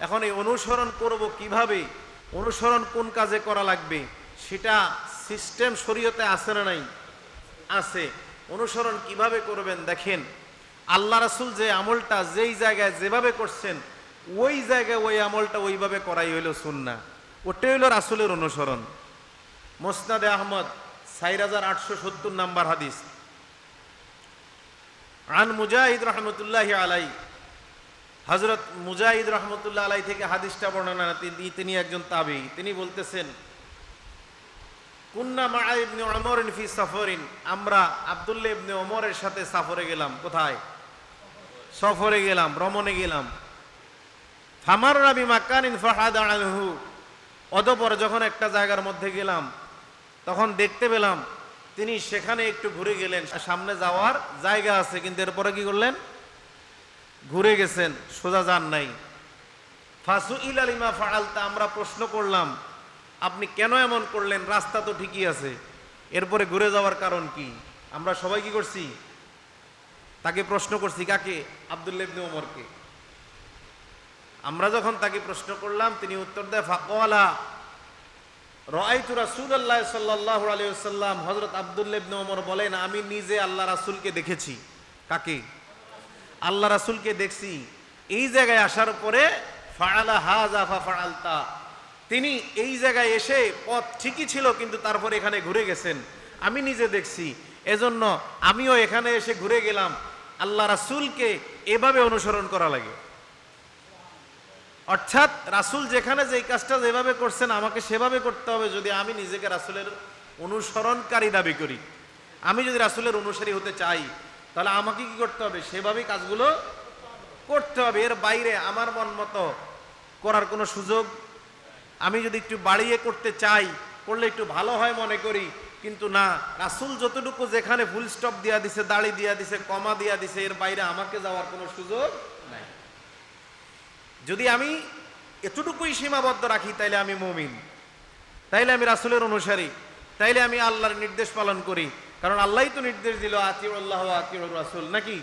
এখন এই অনুসরণ করব কীভাবে? অনুসরণ কোন কাজে করা লাগবে? সেটা সিস্টেম শরীয়তে আছে না নাই? আছে। অনুসরণ কীভাবে করবেন দেখেন, আল্লাহ রাসুল যে আমলটা যেই জায়গায় যেভাবে করছেন, ওই জায়গায় ওই আমলটা ওইভাবে করাই হইল সুন্না ওটাই হইল রাসুলের অনুসরণ। মোসনাদে আহমদ সাইর হাজার আটশো সত্তর নাম্বার হাদিস। আন মুজাহিদ রহমতুল্লাহ আলাই হজরত মুজাহিদ রহমতুল্লাহ আলাই থেকে হাদিসটা বর্ণনা তিনি একজন তাবি, তিনি বলতেছেন, কুন্না মা ইবনে ওমর ফি সফরিন। আমরা আব্দুল্লাহ ইবনে ওমরের সাথে সফরে গেলাম, কোথায়? সফরে গেলাম, ভ্রমণে গেলাম। ফামার রাবি মাক্কানিন ফাহাদা আনহু। অতপর যখন একটা জায়গার মধ্যে গেলাম, তখন দেখতে পেলাম, তিনি সেখানে একটু ঘুরে গেলেন। সামনে যাওয়ার জায়গা আছে, কিন্তু এরপরে কি করলেন? ঘুরে গেছেন, সোজা যান নাই। ফাসু ইল আলিমা ফাআলতা, আমরা প্রশ্ন করলাম, আপনি কেন এমন করলেন? রাস্তা তো ঠিকই আছে। এরপরে ঘুরে যাওয়ার কারণ কি? আমরা সবাই কি করছি? তাকে প্রশ্ন করছি, কাকে? আব্দুল্লাহ ওমরকে আমরা যখন তাকে প্রশ্ন করলাম, তিনি উত্তর দেয় ফাকওয়ালা রাইতু রাসূলুল্লাহ সাল্লাল্লাহু আলাইহি ওয়াসাল্লাম, হযরত আব্দুল্লাহ ইবনে ওমর বলেন, আমি নিজে আল্লাহ রাসূলকে দেখেছি। কাকে? আল্লাহ রাসূলকে দেখছি, এই জায়গায় আসার পরে ফাআলা হাযা ফাআলতা। তিনি এই জায়গায় এসে পথ ঠিকই ছিল, কিন্তু তারপরে এখানে ঘুরে গেছেন। আমি নিজে দেখছি, এজন্য আমিও এখানে এসে ঘুরে গেলাম। আল্লাহ রাসূলকে এভাবে অনুসরণ করা লাগে। অর্থাৎ রাসূল যেখানে যেই কাজটা যেভাবে করছেন, আমাকে সেভাবে করতে হবে যদি আমি নিজেকে রাসূলের অনুসরণকারী দাবি করি। আমি যদি রাসূলের অনুসারী হতে চাই তাহলে আমাকে কি করতে হবে? সেভাবেই কাজগুলো করতে হবে। এর বাইরে আমার মন মতো করার কোনো সুযোগ আমি যদি একটু বাড়িয়ে করতে চাই, করলে একটু ভালো হয় মনে করি। কিন্তু না, রাসূল যতটুকু যেখানে ফুল স্টপ দিয়া দিছে, দাড়ি দিয়া দিছে, কমা দিয়া দিছে, এর বাইরে আমাকে যাওয়ার কোনো সুযোগ নাই। যদি আমি এতটুকুই সীমাবদ্ধ রাখি, তাইলে আমি মমিন। তাইলে আমি রাসূলের অনুসারী। তাইলে আমি আল্লাহর নির্দেশ পালন করি। কারণ আল্লাহই তো নির্দেশ দিল, আতিউল্লাহ আতিউর রাসুল। নাকি?